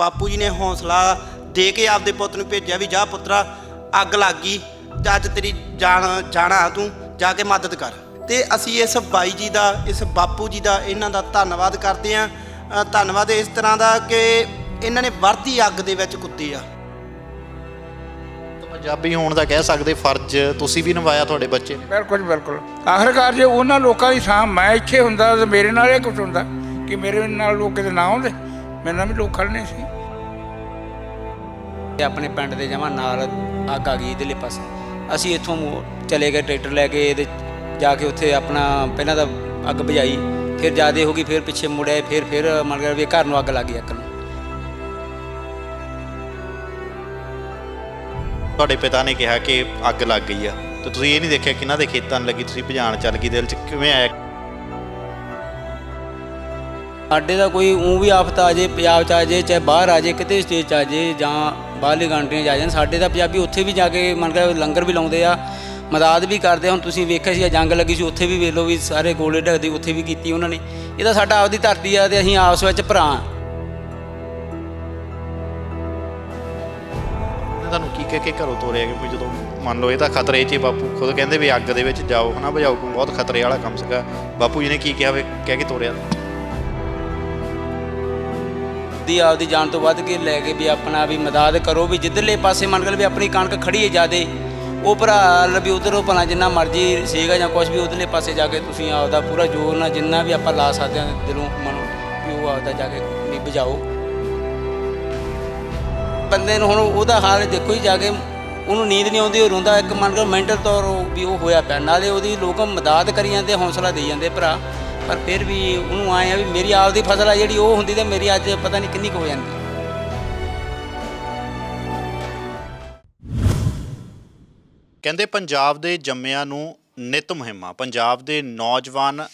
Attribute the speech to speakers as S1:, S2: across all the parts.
S1: ਬਾਪੂ ਜੀ ਨੇ ਹੌਸਲਾ ਦੇ ਕੇ ਆਪਦੇ ਪੁੱਤ ਨੂੰ ਭੇਜਿਆ ਵੀ ਜਾ ਪੁੱਤਰਾ ਅੱਗ ਲੱਗ ਗਈ ਤੇ ਅੱਜ ਤੇਰੀ ਜਾਨ ਜਾਣਾ ਤੂੰ ਜਾ ਕੇ ਮਦਦ ਕਰ। ਤੇ ਅਸੀਂ ਇਸ ਬਾਈ ਜੀ ਦਾ ਇਸ ਬਾਪੂ ਜੀ ਦਾ ਇਹਨਾਂ ਦਾ ਧੰਨਵਾਦ ਕਰਦੇ ਹਾਂ। ਅ, ਧੰਨਵਾਦ ਇਸ ਤਰ੍ਹਾਂ ਦਾ ਕਿ ਇਹਨਾਂ ਨੇ ਵਰਦੀ ਅੱਗ ਦੇ ਵਿੱਚ ਕੁੱਤੀ ਆ।
S2: ਪੰਜਾਬੀ ਹੋਣ ਦਾ ਕਹਿ ਸਕਦੇ ਫਰਜ਼ ਤੁਸੀਂ ਵੀ ਨਿਭਾਇਆ ਤੁਹਾਡੇ ਬੱਚੇ ਨੇ।
S3: ਬਿਲਕੁਲ ਬਿਲਕੁਲ। ਆਖਰਕਾਰ ਜੇ ਉਹਨਾਂ ਲੋਕਾਂ ਦੀ ਸਾਂ ਮੈਂ ਇੱਥੇ ਹੁੰਦਾ ਤਾਂ ਮੇਰੇ ਨਾਲ ਇਹ ਕੁਝ ਹੁੰਦਾ ਕਿ ਮੇਰੇ ਨਾਲ ਲੋਕ ਕਿਤੇ ਨਾ ਆਉਂਦੇ। ਮੇਰੇ ਨਾਲ ਵੀ ਲੋਕ ਖੜਨੇ ਸੀ।
S4: ਤੇ ਆਪਣੇ ਪਿੰਡ ਦੇ ਜਮਾ ਨਾਲ ਅੱਗ ਆ ਗਈ ਇਧਰਲੇ ਪਾਸੇ। ਅਸੀਂ ਇੱਥੋਂ ਚਲੇ ਗਏ ਟਰੈਕਟਰ ਲੈ ਕੇ ਤੇ ਜਾ ਕੇ ਉੱਥੇ ਆਪਣਾ ਪਹਿਲਾਂ ਤਾਂ ਅੱਗ ਬੁਝਾਈ ਫਿਰ ਜਿਆਦੇ ਹੋ ਗਈ ਫਿਰ ਪਿੱਛੇ ਮੁੜਿਆ ਫਿਰ ਫਿਰ ਮੰਨ ਗਿਆ ਵੀ ਘਰ ਨੂੰ ਅੱਗ ਲੱਗ ਗਈ ਅੱਗ ਨੂੰ।
S2: ਤੁਹਾਡੇ ਪਿਤਾ ਨੇ ਕਿਹਾ ਕਿ ਅੱਗ ਲੱਗ ਗਈ ਆ। ਤੇ ਤੁਸੀਂ ਇਹ ਨਹੀਂ ਦੇਖਿਆ ਕਿਹਨਾਂ ਦੇ ਖੇਤਾਂ ਨੂੰ ਲੱਗੀ ਤੁਸੀਂ ਭਜਾਣ ਚੱਲ ਗਈ ਦਿਲ 'ਚ ਕਿਵੇਂ ਆਇਆ?
S4: ਸਾਡੇ ਦਾ ਕੋਈ ਉਹ ਵੀ ਆਫਤ ਆ ਜੇ ਪੰਜਾਬ ਚ ਆ ਜੇ, ਚਾਹੇ ਬਾਹਰ ਆ ਜੇ, ਕਿਤੇ ਸਟੇਟ ਚ ਆ ਜੇ ਜਾਂ ਬਾਹਰਲੀ ਕੰਟਰੀਆਂ 'ਚ ਆ ਜਾਣ, ਸਾਡੇ ਤਾਂ ਪੰਜਾਬੀ ਉੱਥੇ ਵੀ ਜਾ ਕੇ ਮੰਨ ਕੇ ਲੰਗਰ ਵੀ ਲਾਉਂਦੇ ਆ, ਮਦਦ ਵੀ ਕਰਦੇ ਆ। ਹੁਣ ਤੁਸੀਂ ਵੇਖਿਆ ਸੀ ਜੰਗ ਲੱਗੀ ਸੀ, ਉੱਥੇ ਵੀ ਵੇਖ ਲਓ ਵੀ ਸਾਰੇ ਗੋਲੇ ਢਕਦੇ, ਉੱਥੇ ਵੀ ਕੀਤੀ ਉਹਨਾਂ ਨੇ। ਇਹ ਤਾਂ ਸਾਡਾ ਆਪਦੀ ਧਰਤੀ ਆ ਤੇ ਅਸੀਂ ਆਪਸ ਵਿੱਚ ਭਰਾ ਆ।
S2: ਤੁਹਾਨੂੰ ਕੀ ਕਹਿ ਕੇ ਘਰੋਂ ਤੋਰਿਆ ਕਿ ਜਦੋਂ ਮੰਨ ਲਓ ਇਹ ਤਾਂ ਖਤਰੇ 'ਚ ਬਾਪੂ, ਖੁਦ ਕਹਿੰਦੇ ਵੀ ਅੱਗ ਦੇ ਵਿੱਚ ਜਾਓ, ਹਨਾ ਭਜਾਓ ਬਹੁਤ ਖਤਰੇ ਵਾਲਾ ਕੰਮ ਸੀਗਾ। ਬਾਪੂ ਜੀ ਨੇ ਕੀ ਕਿਹਾ ਵੀ, ਕਹਿ ਕੇ ਤੋਰਿਆ?
S4: ਦੀ ਆਪਦੀ ਜਾਨ ਤੋਂ ਵੱਧ ਕੇ ਲੈ ਕੇ ਵੀ ਆਪਣਾ ਵੀ ਮਦਦ ਕਰੋ, ਵੀ ਜਿੱਧਰਲੇ ਪਾਸੇ ਮੰਨ ਕੇ ਵੀ ਆਪਣੀ ਕਣਕ ਖੜੀ ਹੈ ਜਿਆਦੇ, ਉਹ ਭਰਾ ਵੀ ਉਧਰੋਂ ਭਲਾ ਜਿੰਨਾ ਮਰਜ਼ੀ ਸੀਗਾ ਜਾਂ ਕੁਝ ਵੀ ਉਧਰਲੇ ਪਾਸੇ ਜਾ ਕੇ ਤੁਸੀਂ ਆਪਦਾ ਪੂਰਾ ਜ਼ੋਰ ਨਾਲ ਜਿੰਨਾ ਵੀ ਆਪਾਂ ਲਾ ਸਕਦੇ ਹਾਂ ਦਿਲੋਂ ਮਨੋਂ ਵੀ ਉਹ ਆਪਦਾ ਜਾ ਕੇ ਵੀ ਬੁਝਾਓ। ਬੰਦੇ ਨੂੰ ਹੁਣ ਉਹਦਾ ਹਾਲ ਦੇਖੋ ਹੀ ਜਾ ਕੇ, ਉਹਨੂੰ ਨੀਂਦ ਨਹੀਂ ਆਉਂਦੀ, ਉਹ ਰੋਂਦਾ, ਇੱਕ ਮੰਨ ਕੇ ਮੈਂਟਲ ਤੌਰ ਵੀ ਉਹ ਹੋਇਆ ਪਿਆ। ਨਾਲੇ ਉਹਦੀ ਲੋਕ ਮਦਦ ਕਰੀ ਜਾਂਦੇ, ਹੌਸਲਾ ਦੇਈ ਜਾਂਦੇ ਭਰਾ। ਪਰ ਫਿਰ ਵੀ ਉਹਨੂੰ ਆਏ ਆ ਵੀ ਮੇਰੀ ਆਪਦੀ ਫਸਲ ਆ ਜਿਹੜੀ ਉਹ ਹੁੰਦੀ ਤੇ ਮੇਰੀ ਅੱਜ ਪਤਾ ਨਹੀਂ ਕਿੰਨੀ ਕੁ ਹੋ ਜਾਂਦੀ।
S2: ਕਹਿੰਦੇ ਪੰਜਾਬ ਦੇ ਜੰਮਿਆਂ ਨੂੰ ਨਿਤ ਮੁਹਿੰਮਾਂ, ਪੰਜਾਬ ਦੇ ਨੌਜਵਾਨ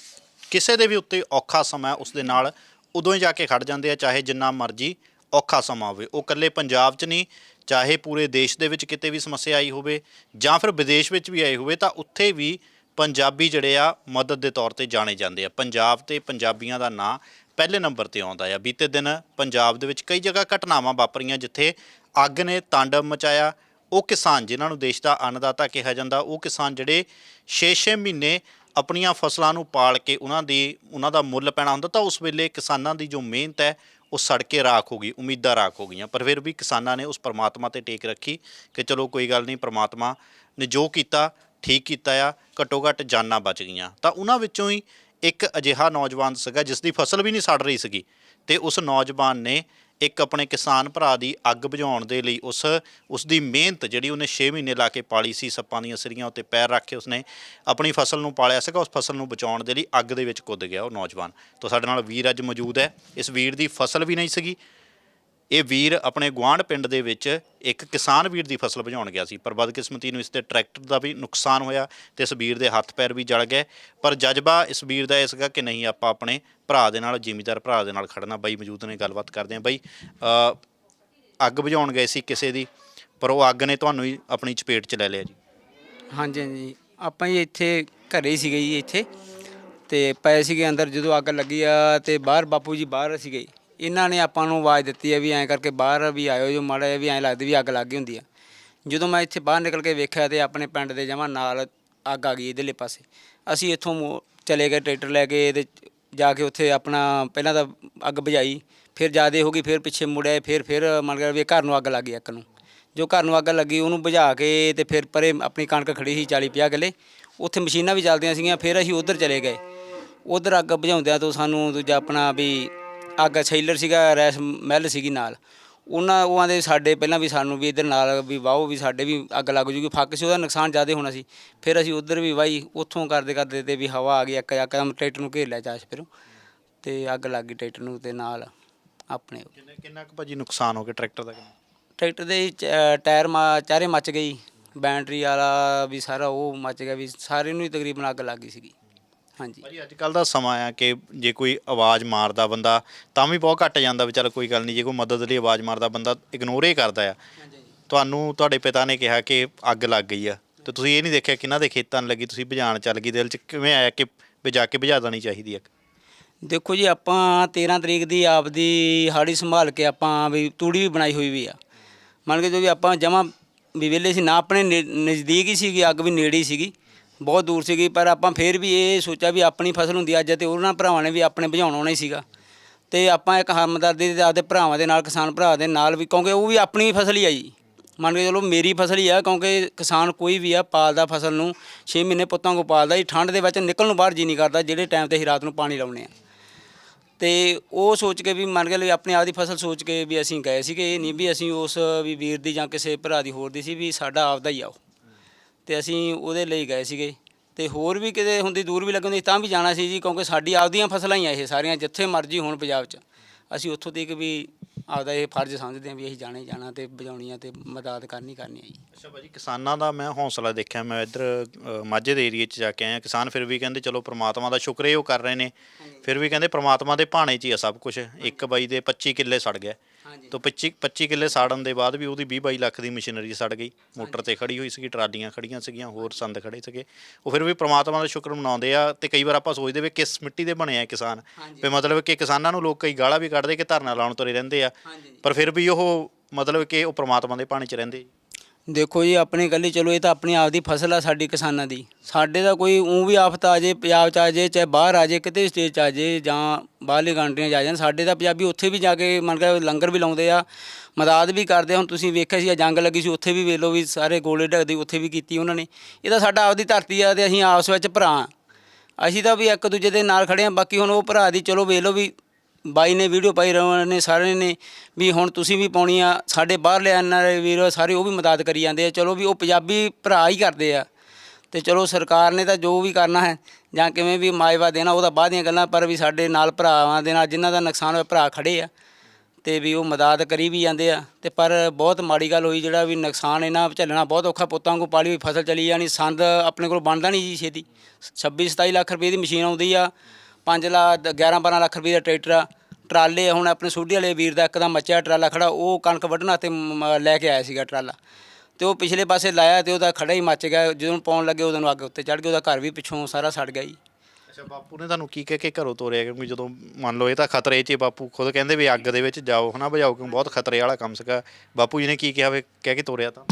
S2: ਕਿਸੇ ਦੇ ਵੀ ਉੱਤੇ ਔਖਾ ਸਮਾਂ ਉਸ ਦੇ ਨਾਲ ਉਦੋਂ ਹੀ ਜਾ ਕੇ ਖੜ ਜਾਂਦੇ ਆ, ਚਾਹੇ ਜਿੰਨਾ ਮਰਜ਼ੀ ਔਖਾ ਸਮਾਂ ਹੋਵੇ। ਉਹ ਇਕੱਲੇ ਪੰਜਾਬ 'ਚ ਨਹੀਂ, ਚਾਹੇ ਪੂਰੇ ਦੇਸ਼ ਦੇ ਵਿੱਚ ਕਿਤੇ ਵੀ ਸਮੱਸਿਆ ਆਈ ਹੋਵੇ ਜਾਂ ਫਿਰ ਵਿਦੇਸ਼ ਵਿੱਚ ਵੀ ਆਈ ਹੋਵੇ, ਤਾਂ ਉੱਥੇ ਵੀ ਪੰਜਾਬੀ ਜਿਹੜੇ ਆ, ਮਦਦ ਦੇ ਤੌਰ ਤੇ ਜਾਣੇ ਜਾਂਦੇ ਆ। ਪੰਜਾਬ ਤੇ ਪੰਜਾਬੀਆਂ ਦਾ ਨਾਂ ਪਹਿਲੇ ਨੰਬਰ ਤੇ ਆਉਂਦਾ ਆ। ਬੀਤੇ ਦਿਨ ਪੰਜਾਬ ਦੇ ਵਿੱਚ ਕਈ ਜਗ੍ਹਾ ਘਟਨਾਵਾਂ ਵਾਪਰੀਆਂ, ਜਿੱਥੇ ਅੱਗ ਨੇ ਤਾਂਡਵ ਮਚਾਇਆ। ਉਹ ਕਿਸਾਨ, ਜਿਨ੍ਹਾਂ ਨੂੰ ਦੇਸ਼ ਦਾ ਅੰਨਦਾਤਾ ਕਿਹਾ ਜਾਂਦਾ, ਉਹ ਕਿਸਾਨ ਜਿਹੜੇ 6-6 ਮਹੀਨੇ ਆਪਣੀਆਂ ਫਸਲਾਂ ਨੂੰ ਪਾਲ ਕੇ ਉਹਨਾਂ ਦੀ, ਉਹਨਾਂ ਦਾ ਮੁੱਲ ਪੈਣਾ ਹੁੰਦਾ, ਤਾਂ ਉਸ ਵੇਲੇ ਕਿਸਾਨਾਂ ਦੀ ਜੋ ਮਿਹਨਤ ਹੈ, ਉਹ ਸੜ ਕੇ ਰਾਖ ਹੋ ਗਈ, ਉਮੀਦਾਂ ਰਾਖ ਹੋ ਗਈਆਂ। ਪਰ ਫਿਰ ਵੀ ਕਿਸਾਨਾਂ ਨੇ ਉਸ ਪਰਮਾਤਮਾ ਤੇ ਟੇਕ ਰੱਖੀ ਕਿ ਚਲੋ ਕੋਈ ਗੱਲ ਨਹੀਂ, ਪਰਮਾਤਮਾ ਨੇ ਜੋ ਕੀਤਾ ਠੀਕ ਕੀਤਾ ਆ ਘੱਟੋ ਘੱਟ ਜਾਨਾਂ ਬਚ ਗਈਆਂ। ਤਾਂ ਉਹਨਾਂ ਵਿੱਚੋਂ ਹੀ ਇੱਕ ਅਜਿਹਾ ਨੌਜਵਾਨ ਸੀਗਾ ਜਿਸ ਦੀ ਫਸਲ ਵੀ ਨਹੀਂ ਸੜ ਰਹੀ ਸੀਗੀ ਤੇ ਉਸ ਨੌਜਵਾਨ ਨੇ ਇੱਕ ਆਪਣੇ ਕਿਸਾਨ ਭਰਾ ਦੀ ਅੱਗ ਬੁਝਾਉਣ ਦੇ ਲਈ ਉਸ ਉਸ ਦੀ ਮਿਹਨਤ ਜਿਹੜੀ ਉਹਨੇ 6 ਮਹੀਨੇ ਲਾ ਕੇ ਪਾਲੀ ਸੀ, ਸੱਪਾਂ ਦੀਆਂ ਸਿਰੀਆਂ ਉੱਤੇ ਪੈਰ ਰੱਖ ਕੇ ਉਸਨੇ ਆਪਣੀ ਫਸਲ ਨੂੰ ਪਾਲਿਆ ਸੀਗਾ, ਉਸ ਫਸਲ ਨੂੰ ਬਚਾਉਣ ਦੇ ਲਈ ਅੱਗ ਦੇ ਵਿੱਚ ਕੁੱਦ ਗਿਆ ਉਹ ਨੌਜਵਾਨ। ਤੋਂ ਸਾਡੇ ਨਾਲ ਵੀਰ ਅੱਜ ਮੌਜੂਦ ਹੈ। ਇਸ ਵੀਰ ਦੀ ਫਸਲ ਵੀ ਨਹੀਂ ਸੀਗੀ ਇਹ ਵੀਰ ਆਪਣੇ ਗੁਆਂਢ ਪਿੰਡ ਦੇ ਵਿੱਚ ਇੱਕ ਕਿਸਾਨ ਵੀਰ ਦੀ ਫਸਲ ਬੁਝਾਉਣ ਗਿਆ ਸੀ, ਪਰ ਬਦਕਿਸਮਤੀ ਨੂੰ ਇਸ 'ਤੇ ਟਰੈਕਟਰ ਦਾ ਵੀ ਨੁਕਸਾਨ ਹੋਇਆ ਤੇ ਇਸ ਵੀਰ ਦੇ ਹੱਥ ਪੈਰ ਵੀ ਜਲ ਗਏ। ਪਰ ਜਜ਼ਬਾ ਇਸ ਵੀਰ ਦਾ ਇਹ ਸੀਗਾ ਕਿ ਨਹੀਂ, ਆਪਾਂ ਆਪਣੇ ਭਰਾ ਦੇ ਨਾਲ, ਜ਼ਿਮੀਦਾਰ ਭਰਾ ਦੇ ਨਾਲ ਖੜਨਾ। ਬਾਈ ਮੌਜੂਦ ਨੇ ਗੱਲਬਾਤ ਕਰਦੇ ਹਾਂ। ਬਾਈ ਅੱਗ ਬੁਝਾਉਣ ਗਏ ਸੀ ਕਿਸੇ ਦੀ, ਪਰ ਉਹ ਅੱਗ ਨੇ ਤੁਹਾਨੂੰ ਹੀ ਆਪਣੀ ਚਪੇਟ 'ਚ ਲੈ ਲਿਆ ਜੀ।
S4: ਹਾਂਜੀ ਹਾਂਜੀ। ਆਪਾਂ ਹੀ ਇੱਥੇ ਘਰੇ ਹੀ ਸੀਗੇ ਜੀ ਇੱਥੇ। ਤੇ ਪਏ ਸੀਗੇ ਅੰਦਰ ਜਦੋਂ ਅੱਗ ਲੱਗੀ ਆ ਤੇ ਬਾਹਰ ਬਾਪੂ ਜੀ ਬਾਹਰ ਸੀਗੇ। ਇਹਨਾਂ ਨੇ ਆਪਾਂ ਨੂੰ ਆਵਾਜ਼ ਦਿੱਤੀ ਹੈ ਵੀ ਐਂ ਕਰਕੇ ਬਾਹਰ ਵੀ ਆਇਓ ਜੋ ਮਾੜਾ ਜਿਹਾ ਵੀ ਐਂ ਲੱਗਦੀ ਵੀ ਅੱਗ ਲੱਗ ਗਈ ਹੁੰਦੀ ਆ। ਜਦੋਂ ਮੈਂ ਇੱਥੇ ਬਾਹਰ ਨਿਕਲ ਕੇ ਵੇਖਿਆ ਤੇ ਆਪਣੇ ਪਿੰਡ ਦੇ ਜਮਾ ਨਾਲ ਅੱਗ ਆ ਗਈ ਇਹਦੇਲੇ ਪਾਸੇ। ਅਸੀਂ ਇੱਥੋਂ ਮੋ- ਚਲੇ ਗਏ ਟਰੈਕਟਰ ਲੈ ਕੇ ਤੇ ਜਾ ਕੇ ਉੱਥੇ ਆਪਣਾ ਪਹਿਲਾਂ ਤਾਂ ਅੱਗ ਬੁਝਾਈ, ਫਿਰ ਜਿਆਦੇ ਹੋ ਗਈ, ਫਿਰ ਪਿੱਛੇ ਮੁੜਿਆ, ਫਿਰ ਫਿਰ ਮੰਨ ਗਿਆ ਵੀ ਘਰ ਨੂੰ ਅੱਗ ਲੱਗ ਗਈ ਇੱਕ ਨੂੰ। ਜੋ ਘਰ ਨੂੰ ਅੱਗ ਲੱਗੀ ਉਹਨੂੰ ਬੁਝਾ ਕੇ ਤੇ ਫਿਰ ਪਰੇ ਆਪਣੀ ਕਣਕ ਖੜੀ ਸੀ 40 50 ਕਿੱਲੇ, ਉੱਥੇ ਮਸ਼ੀਨਾਂ ਵੀ ਚੱਲਦੀਆਂ ਸੀਗੀਆਂ, ਫਿਰ ਅਸੀਂ ਉਧਰ ਚਲੇ ਗਏ। ਉਧਰ ਅੱਗ ਬੁਝਾਉਂਦਿਆਂ ਤੋਂ ਸਾਨੂੰ ਦੂਜਾ ਆਪਣਾ ਵੀ ਅੱਗ ਛੈਲਰ ਸੀਗਾ ਰੈਸ ਮਹਿਲ ਸੀਗੀ ਨਾਲ। ਉਹਨਾਂ ਉਹ ਆਂਦੇ ਸਾਡੇ ਪਹਿਲਾਂ ਵੀ ਸਾਨੂੰ ਵੀ ਇਧਰ ਨਾਲ ਵੀ ਵਾਹੋ ਵੀ ਸਾਡੇ ਵੀ ਅੱਗ ਲੱਗ ਜੂਗੀ ਫੱਕ ਸੀ ਉਹਦਾ ਨੁਕਸਾਨ ਜ਼ਿਆਦਾ ਹੋਣਾ ਸੀ। ਫਿਰ ਅਸੀਂ ਉਧਰ ਵੀ ਵਾਈ ਉੱਥੋਂ ਕਰਦੇ ਕਰਦੇ ਤੇ ਵੀ ਹਵਾ ਆ ਗਈ ਇੱਕ ਇੱਕਦਮ ਟਰੈਕਟਰ ਨੂੰ ਘੇਰ ਲਿਆ ਚਾਸ਼ ਫਿਰ। ਤੇ ਅੱਗ ਲੱਗ ਗਈ ਟਰੈਕਟਰ ਨੂੰ ਤੇ ਨਾਲ ਆਪਣੇ
S2: ਕਿੰਨਾ ਕਿੰਨਾ ਕੁ ਭਾਜੀ ਨੁਕਸਾਨ ਹੋ ਗਿਆ ਟਰੈਕਟਰ ਦਾ? ਕਿੰਨਾ?
S4: ਟਰੈਕਟਰ ਦੇ ਚ- ਟਾਇਰ ਮਾ ਚਾਰੇ ਮੱਚ ਗਈ ਬੈਟਰੀ ਵਾਲਾ ਵੀ ਸਾਰਾ ਉਹ ਮੱਚ ਗਿਆ ਵੀ ਸਾਰੇ ਨੂੰ ਹੀ ਤਕਰੀਬਨ ਅੱਗ ਲੱਗ ਗਈ ਸੀਗੀ। ਹਾਂਜੀ।
S2: ਭਾਜੀ ਅੱਜ ਕੱਲ ਦਾ ਸਮਾਂ ਆ ਕਿ ਜੇ ਕੋਈ ਆਵਾਜ਼ ਮਾਰਦਾ ਬੰਦਾ ਤਾਂ ਵੀ ਬਹੁਤ ਘੱਟ ਜਾਂਦਾ ਵੀ ਚੱਲ ਕੋਈ ਗੱਲ ਨਹੀਂ ਜੇ ਕੋਈ ਮਦਦ ਲਈ ਆਵਾਜ਼ ਮਾਰਦਾ ਬੰਦਾ ਇਗਨੋਰ ਹੀ ਕਰਦਾ ਆ। ਤੁਹਾਨੂੰ ਤੁਹਾਡੇ ਪਿਤਾ ਨੇ ਕਿਹਾ ਕਿ ਅੱਗ ਲੱਗ ਗਈ ਆ। ਤੇ ਤੁਸੀਂ ਇਹ ਨਹੀਂ ਦੇਖਿਆ ਕਿਹਨਾਂ ਦੇ ਖੇਤਾਂ ਨੂੰ ਲੱਗੀ ਤੁਸੀਂ ਭਜਾਣ ਚੱਲ ਗਈ ਦਿਲ 'ਚ ਕਿਵੇਂ ਆਇਆ ਕਿ ਵੀ ਜਾ ਕੇ ਭਜਾ ਦੇਣੀ ਚਾਹੀਦੀ ਆ?
S4: ਦੇਖੋ ਜੀ ਆਪਾਂ 13 ਤਰੀਕ ਦੀ ਆਪਦੀ ਹਾੜੀ ਸੰਭਾਲ ਕੇ ਆਪਾਂ ਵੀ ਤੂੜੀ ਵੀ ਬਣਾਈ ਹੋਈ ਵੀ ਆ। ਮੰਨ ਕੇ ਜੋ ਵੀ ਆਪਾਂ ਜਮਾ ਵੀ ਵਿਹਲੇ ਸੀ ਨਾ ਆਪਣੇ ਨੇ- ਨਜ਼ਦੀਕ ਹੀ ਸੀਗੀ ਅੱਗ ਵੀ ਨੇੜੇ ਹੀ ਸੀਗੀ। ਬਹੁਤ ਦੂਰ ਸੀਗੀ, ਪਰ ਆਪਾਂ ਫੇਰ ਵੀ ਇਹ ਸੋਚਿਆ ਵੀ ਆਪਣੀ ਫਸਲ ਹੁੰਦੀ ਅੱਜ, ਤੇ ਉਹਨਾਂ ਭਰਾਵਾਂ ਨੇ ਵੀ ਆਪਣੇ ਬੁਝਾਉਣ ਆਉਣਾ ਹੀ ਸੀਗਾ। ਤੇ ਆਪਾਂ ਇੱਕ ਹਮਦਰਦੀ ਦੇ ਆਪਦੇ ਭਰਾਵਾਂ ਦੇ ਨਾਲ, ਕਿਸਾਨ ਭਰਾ ਦੇ ਨਾਲ ਵੀ, ਕਿਉਂਕਿ ਉਹ ਵੀ ਆਪਣੀ ਫਸਲ ਹੀ ਆ ਜੀ। ਮੰਨ ਕੇ ਚਲੋ ਮੇਰੀ ਫਸਲ ਹੀ ਆ, ਕਿਉਂਕਿ ਕਿਸਾਨ ਕੋਈ ਵੀ ਆ ਪਾਲਦਾ ਫਸਲ ਨੂੰ 6 ਮਹੀਨੇ ਪੁੱਤਾਂ ਕੋ ਪਾਲਦਾ ਜੀ, ਠੰਡ ਦੇ ਵਿੱਚ ਨਿਕਲਣ ਨੂੰ ਬਾਹਰ ਜੀ ਨਹੀਂ ਕਰਦਾ, ਜਿਹੜੇ ਟਾਈਮ ਤੇ ਅਸੀਂ ਰਾਤ ਨੂੰ ਪਾਣੀ ਲਾਉਨੇ ਆ। ਤੇ ਉਹ ਸੋਚ ਕੇ ਵੀ ਮੰਨ ਕੇ ਲਈ ਆਪ ਦੀ ਫਸਲ ਸੋਚ ਕੇ ਵੀ ਅਸੀਂ ਗਏ ਸੀਗੇ, ਇਹ ਨਹੀਂ ਵੀ ਅਸੀਂ ਉਸ ਵੀ ਵੀਰ ਦੀ ਜਾਂ ਕਿਸੇ ਭਰਾ ਦੀ ਹੋਰ ਦੀ ਸੀ, ਵੀ ਸਾਡਾ ਆਪਦਾ ਹੀ ਆ ਉਹ। ਤੇ ਅਸੀਂ ਉਹਦੇ ਲਈ ਗਏ ਸੀਗੇ। ਤੇ ਹੋਰ ਵੀ ਕਿਤੇ ਹੁੰਦੀ ਦੂਰ ਵੀ ਲੱਗਦੀ ਤਾਂ ਵੀ ਜਾਣਾ ਸੀ ਜੀ ਕਿਉਂਕਿ ਸਾਡੀ ਆਪਦੀਆਂ ਫਸਲਾਂ ਹੀ ਆ ਇਹ ਸਾਰੀਆਂ ਜਿੱਥੇ ਮਰਜ਼ੀ ਹੋਣ ਪੰਜਾਬ 'ਚ। ਅਸੀਂ ਉੱਥੋਂ ਤੱਕ ਵੀ ਆਪਦਾ ਇਹ ਫਰਜ਼ ਸਮਝਦੇ ਹਾਂ ਵੀ ਅਸੀਂ ਜਾਣਾ ਹੀ ਜਾਣਾ ਤੇ ਬਜਾਉਣੀਆਂ ਤੇ ਮਦਦ ਕਰਨੀ ਕਰਨੀ ਆ ਜੀ।
S2: ਅੱਛਾ ਭਾਜੀ ਕਿਸਾਨਾਂ ਦਾ ਮੈਂ ਹੌਸਲਾ ਦੇਖਿਆ ਮੈਂ ਇੱਧਰ ਅ, ਮਾਝੇ ਦੇ ਏਰੀਏ 'ਚ ਜਾ ਕੇ ਆਇਆ। ਕਿਸਾਨ ਫਿਰ ਵੀ ਕਹਿੰਦੇ ਚਲੋ ਪ੍ਰਮਾਤਮਾ ਦਾ ਸ਼ੁਕਰ ਹੈ ਉਹ ਕਰ ਰਹੇ ਨੇ। ਫਿਰ ਵੀ ਕਹਿੰਦੇ ਪ੍ਰਮਾਤਮਾ ਦੇ ਭਾਣੇ 'ਚ ਹੀ ਆ ਸਭ ਕੁਝ ਇੱਕ ਬਾਈ ਦੇ 25 ਕਿੱਲੇ ਸੜ ਗਏ ਤੋਂ 25 25 ਕਿੱਲੇ ਸਾੜਨ ਦੇ ਬਾਅਦ ਵੀ ਉਹਦੀ 20 22 ਲੱਖ ਦੀ ਮਸ਼ੀਨਰੀ ਸੜ ਗਈ। ਮੋਟਰ ਤੇ ਖੜੀ ਹੋਈ ਸੀਗੀ ਟਰਾਲੀਆਂ ਖੜੀਆਂ ਸੀਗੀਆਂ ਹੋਰ ਸੰਦ ਖੜੇ ਸੀਗੇ। ਉਹ ਫਿਰ ਵੀ ਪ੍ਰਮਾਤਮਾ ਦਾ ਸ਼ੁਕਰ ਮਨਾਉਂਦੇ ਆ ਤੇ ਕਈ ਵਾਰ ਆਪਾਂ ਸੋਚਦੇ ਵੀ ਕਿਸ ਮਿੱਟੀ ਦੇ ਬਣੇ ਆ ਕਿਸਾਨ। ਵੀ ਮਤਲਬ ਕਿ ਕਿਸਾਨਾਂ ਨੂੰ ਲੋਕ ਕਈ ਗਾਲਾਂ ਵੀ ਕੱਢਦੇ ਕਿ ਧਰਨਾ ਲਾਉਣ ਤੁਰੇ ਰਹਿੰਦੇ ਆ। ਪਰ ਫਿਰ ਵੀ ਉਹ ਮਤਲਬ ਕਿ ਉਹ ਪ੍ਰਮਾਤਮਾ ਦੇ ਪਾਣੀ 'ਚ ਰਹਿੰਦੇ।
S4: ਦੇਖੋ ਜੀ, ਆਪਣੀ ਕੱਲੀ ਚਲੋ, ਇਹ ਤਾਂ ਆਪਣੀ ਆਪ ਦੀ ਫਸਲ ਆ ਸਾਡੀ ਕਿਸਾਨਾਂ ਦੀ। ਸਾਡੇ ਦਾ ਕੋਈ ਉਹ ਵੀ ਆਫਤ ਆ ਜੇ, ਪੰਜਾਬ ਚ ਆ ਜੇ, ਚਾਹੇ ਬਾਹਰ ਆ ਜੇ, ਕਿਤੇ ਸਟੇਟ ਚ ਆ ਜੇ ਜਾਂ ਬਾਹਰਲੀ ਕੰਟਰੀਆਂ 'ਚ ਆ ਜਾਣ, ਸਾਡੇ ਤਾਂ ਪੰਜਾਬੀ ਉੱਥੇ ਵੀ ਜਾ ਕੇ ਮੰਨ ਕੇ ਲੰਗਰ ਵੀ ਲਾਉਂਦੇ ਆ, ਮਦਦ ਵੀ ਕਰਦੇ ਹੁਣ ਤੁਸੀਂ ਵੇਖਿਆ ਸੀ ਆਹ ਜੰਗ ਲੱਗੀ ਸੀ, ਉੱਥੇ ਵੀ ਵੇਖ ਲਓ ਵੀ ਸਾਰੇ ਗੋਲੇ ਢਕਦੇ ਉੱਥੇ ਵੀ ਕੀਤੀ ਉਹਨਾਂ ਨੇ। ਇਹ ਤਾਂ ਸਾਡਾ ਆਪਦੀ ਧਰਤੀ ਆ ਤੇ ਅਸੀਂ ਆਪਸ ਵਿੱਚ ਭਰਾ ਆ। ਅਸੀਂ ਤਾਂ ਵੀ ਇੱਕ ਦੂਜੇ ਦੇ ਨਾਲ ਖੜੇ ਆ, ਬਾਕੀ ਹੁਣ ਉਹ ਭਰਾ ਦੀ ਚਲੋ ਵੇਖ ਲਓ ਵੀ ਬਾਈ ਨੇ ਵੀਡੀਓ ਪਾਈ ਰਹੇ ਨੇ, ਸਾਰੇ ਨੇ ਵੀ ਹੁਣ ਤੁਸੀਂ ਵੀ ਪਾਉਣੀ ਆ, ਸਾਡੇ ਬਾਹਰਲੇ ਐਨਆਰਆਈ ਵੀਰ ਸਾਰੇ ਉਹ ਵੀ ਮਦਦ ਕਰੀ ਜਾਂਦੇ ਆ। ਚਲੋ ਵੀ ਉਹ ਪੰਜਾਬੀ ਭਰਾ ਹੀ ਕਰਦੇ ਆ। ਤੇ ਚਲੋ ਸਰਕਾਰ ਨੇ ਤਾਂ ਜੋ ਵੀ ਕਰਨਾ ਹੈ, ਜਾਂ ਕਿਵੇਂ ਵੀ ਮਾਇਵਾ ਦੇਣਾ, ਉਹ ਤਾਂ ਬਾਅਦ ਦੀਆਂ ਗੱਲਾਂ, ਪਰ ਵੀ ਸਾਡੇ ਨਾਲ ਭਰਾਵਾਂ ਦੇ ਨਾਲ ਜਿਨ੍ਹਾਂ ਦਾ ਨੁਕਸਾਨ ਹੋਇਆ, ਭਰਾ ਖੜੇ ਆ। ਤੇ ਵੀ ਉਹ ਮਦਦ ਕਰੀ ਵੀ ਜਾਂਦੇ ਆ। ਤੇ ਪਰ ਬਹੁਤ ਮਾੜੀ ਗੱਲ ਹੋਈ, ਜਿਹੜਾ ਵੀ ਨੁਕਸਾਨ ਇਹਨਾਂ ਝੱਲਣਾ ਬਹੁਤ ਔਖਾ, ਪੁੱਤਾਂ ਕੋ ਪਾਲੀ ਹੋਈ ਫਸਲ ਚਲੀ ਜਾਣੀ, ਸੰਦ ਆਪਣੇ ਕੋਲ ਬਣਦਾ ਨਹੀਂ ਜੀ ਛੇਤੀ। 26 27 ਲੱਖ ਰੁਪਏ ਦੀ ਮਸ਼ੀਨ ਆਉਂਦੀ ਆ 5 ਲੱਖ 11 12 ਲੱਖ ਰੁਪਏ ਦਾ ਟਰੈਕਟਰ ਆ। ਟਰਾਲੇ ਆ, ਹੁਣ ਆਪਣੇ ਸੋਢੀ ਵਾਲੇ ਵੀਰ ਦਾ ਇੱਕਦਮ ਮੱਚਿਆ ਟਰਾਲਾ ਖੜਾ ਉਹ ਕਣਕ ਵੱਢਣਾ ਤੇ ਮ- ਲੈ ਕੇ ਆਇਆ ਸੀਗਾ ਟਰਾਲਾ। ਤੇ ਉਹ ਪਿਛਲੇ ਪਾਸੇ ਲਾਇਆ ਤੇ ਉਹਦਾ ਖੜਾ ਹੀ ਮੱਚ ਗਿਆ ਜਦੋਂ ਪਾਉਣ ਲੱਗੇ ਉਦੋਂ ਨੂੰ ਅੱਗ ਉੱਤੇ ਚੜ ਗਿਆ ਉਹਦਾ ਘਰ ਵੀ ਪਿੱਛੋਂ ਸਾਰਾ ਸੜ ਗਿਆ ਜੀ।
S2: ਅੱਛਾ ਬਾਪੂ ਨੇ ਤੁਹਾਨੂੰ ਕੀ ਕਹਿ ਕੇ ਘਰੋਂ ਤੋਰਿਆ? ਕਿਉਂਕਿ ਜਦੋਂ ਮੰਨ ਲਓ ਇਹ ਤਾਂ ਖਤਰੇ 'ਚ ਬਾਪੂ ਖੁਦ ਕਹਿੰਦੇ ਵੀ ਅੱਗ ਦੇ ਵਿੱਚ ਜਾਓ ਹਨਾ ਬੁਝਾਓ ਕਿਉਂ ਬਹੁਤ ਖਤਰੇ ਵਾਲਾ ਕੰਮ ਸੀਗਾ। ਬਾਪੂ ਜੀ ਨੇ ਕੀ ਕਿਹਾ ਵੇ ਕਹਿ ਕੇ ਤੋਰਿਆ ਤਾਂ?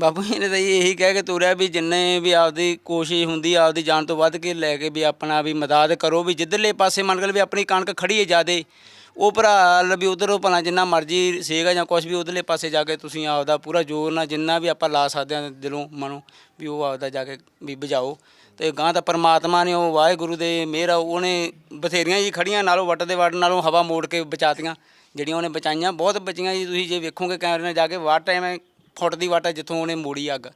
S4: ਬਾਪੂ ਜੀ ਨੇ ਤਾਂ ਜੀ ਇਹੀ ਕਹਿ ਕੇ ਤੋਰਿਆ ਵੀ ਜਿੰਨੇ ਵੀ ਆਪਦੀ ਕੋਸ਼ਿਸ਼ ਹੁੰਦੀ ਆ ਆਪਦੀ ਜਾਨ ਤੋਂ ਵੱਧ ਕੇ ਲੈ ਕੇ ਵੀ ਆਪਣਾ ਵੀ ਮਦਦ ਕਰੋ ਵੀ ਜਿੱਧਰਲੇ ਪਾਸੇ ਮੰਨ ਕੇ ਵੀ ਆਪਣੀ ਕਣਕ ਖੜੀ ਹੈ ਜਿਆਦੇ ਉਹ ਭਰਾ ਵੱਲ ਵੀ ਉਧਰੋਂ ਭਲਾ ਜਿੰਨਾ ਮਰਜ਼ੀ ਸੇਗਾ ਜਾਂ ਕੁਝ ਵੀ ਉਧਰਲੇ ਪਾਸੇ ਜਾ ਕੇ ਤੁਸੀਂ ਆਪਦਾ ਪੂਰਾ ਜ਼ੋਰ ਨਾਲ ਜਿੰਨਾ ਵੀ ਆਪਾਂ ਲਾ ਸਕਦੇ ਹਾਂ ਦਿਲੋਂ ਮਨੋਂ ਵੀ ਉਹ ਆਪਦਾ ਜਾ ਕੇ ਵੀ ਬੁਝਾਓ। ਤੇ ਗਾਂ ਤਾਂ ਪਰਮਾਤਮਾ ਨੇ ਉਹ ਵਾਹਿਗੁਰੂ ਦੇ ਮਿਹਰ ਆ, ਉਹਨੇ ਬਥੇਰੀਆਂ ਜੀ ਖੜੀਆਂ ਨਾਲੋਂ ਵੱਟ ਦੇ ਵੱਟ ਨਾਲੋਂ ਹਵਾ ਮੋੜ ਕੇ ਬਚਾਤੀਆਂ ਜਿਹੜੀਆਂ ਉਹਨੇ ਬਚਾਈਆਂ ਬਹੁਤ ਬਚੀਆਂ ਜੀ ਤੁਸੀਂ ਜੇ ਵੇਖੋਗੇ ਕੈਮਰੇ ਨਾਲ ਜਾ ਕੇ ਵਾਟ ਐਵੇਂ ਫੁੱਟ ਦੀ ਵਾਟ ਜਿੱਥੋਂ ਉਹਨੇ ਮੋੜੀ ਅੱਗ